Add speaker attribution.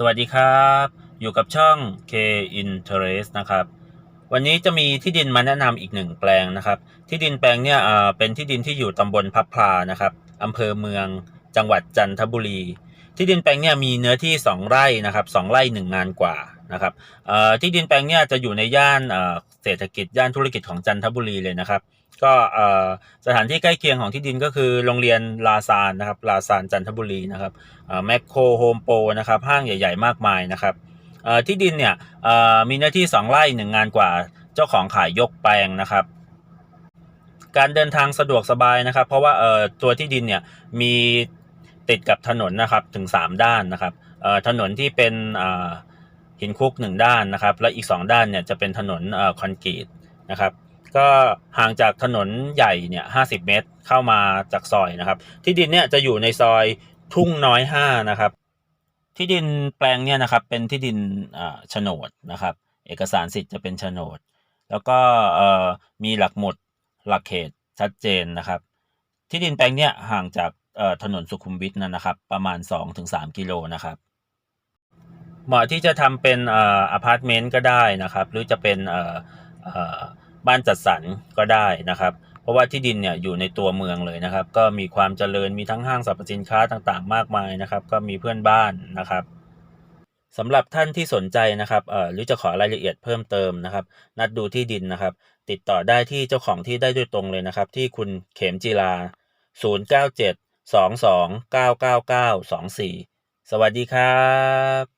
Speaker 1: สวัสดีครับ อยู่กับช่อง K Interest นะครับ วันนี้จะมีที่ดินมาแนะนำอีกหนึ่งแปลงนะครับ ที่ดินแปลงเนี่ยเป็นที่ดินที่อยู่ตำบลพับพลานะครับอำเภอเมืองจังหวัดจันทบุรี ที่ดินแปลงเนี่ยมีเนื้อที่ 2 ไร่นะครับสองไร่หนึ่งงานกว่านะครับที่ดินแปลงเนี่ยจะอยู่ในย่านเศรษฐกิจย่านธุรกิจของจันทบุรีเลยนะครับ ก็สถานที่ใกล้เคียงของที่ดินก็คือโรงเรียนลาซานนะครับลาซานจันทบุรีนะครับแมคโครโฮมโปรนะครับห้างใหญ่ ๆ มากมายนะครับที่ดินเนี่ยมีเนื้อที่ 2 ไร่หนึ่งงานกว่าเจ้าของขายยกแปลงนะครับการเดินทางสะดวกสบายนะครับ เพราะว่าเอ่อตัวที่ดินเนี่ยมี ติดกับถนนนะครับถึง 3 ด้านนะครับถนนที่เป็นหินคุกหนึ่งด้านนะครับ และอีก 2 ด้านเนี่ยจะเป็นถนนคอนกรีตนะครับก็ห่างจากถนนใหญ่เนี่ย50เมตรเข้ามาจากซอยนะครับ ที่ดินเนี่ยจะอยู่ในซอยทุ่งน้อย5นะครับ ที่ดินแปลงเนี่ยนะครับเป็นที่ดินโฉนดนะครับ เอกสารสิทธิ์จะเป็นโฉนด แล้วก็มีหลักหมุดหลักเขตชัดเจนนะครับ ที่ดินแปลงเนี่ยห่างจาก ถนนสุขุมวิทนะนะครับ ประมาณ 2-3 กิโลนะครับเหมาะที่จะทำเป็นอพาร์ตเมนต์ก็ได้นะครับ หรือจะเป็นบ้านจัดสรรก็ได้นะครับ เพราะว่าที่ดินเนี่ยอยู่ในตัวเมืองเลยนะครับ ก็มีความเจริญมีทั้งห้างสรรพสินค้าต่างๆ มากมายนะครับ ก็มีเพื่อนบ้านนะครับสำหรับท่านที่สนใจนะครับหรือจะขอรายละเอียดเพิ่มเติมนะครับ นัดดูที่ดินนะครับ ติดต่อได้ที่เจ้าของที่ได้โดยตรงเลยนะครับ ที่คุณเขมจีรา097 22 999 24 สวัสดีครับ